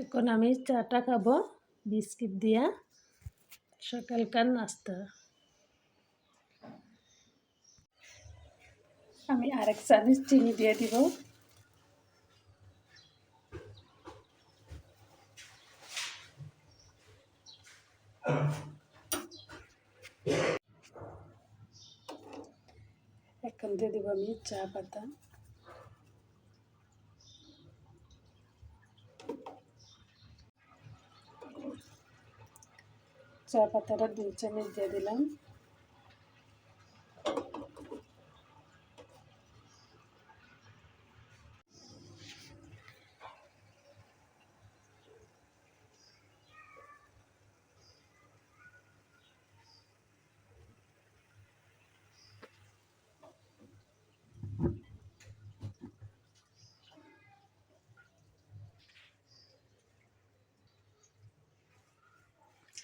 এখন আমি চাটা খাব, বিস্কিট দিয়া। সকালকার নাস্তা। আমি আরেক চামচ চিনি দিয়ে দিব। এখন দিয়ে দিব আমি চা পাতা। চা পাতাটা দু চামচ দিয়ে দিলাম।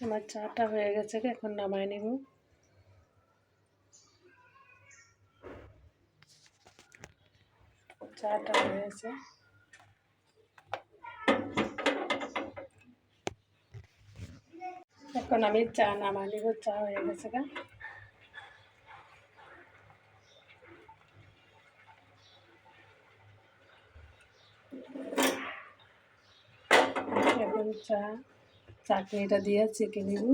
আমার চাটা হয়ে গেছে এখন নামাই নিব। চাটা হয়ে গেছে। এখন আমি চা নামাই নিব, চা হয়ে গেছে গা। এখন চা চাটনিটা দিয়ে চেকে নিব।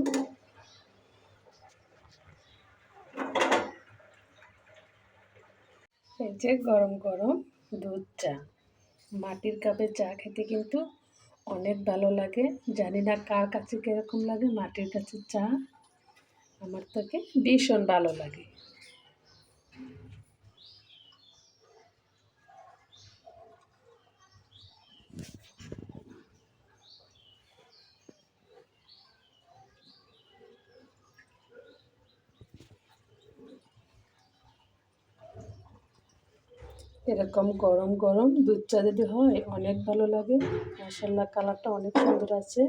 এই যে গরম গরম দুধ চা। মাটির কাপে চা খেতে কিন্তু অনেক ভালো লাগে। জানি না কার কাছে কীরকম লাগে, মাটির কাছে চা। আমার থেকে ভীষণ ভালো লাগে। এরকম গরম গরম দুধ চা যদি হয়, অনেক ভালো লাগে। মশলার কালারটা অনেক সুন্দর আছে।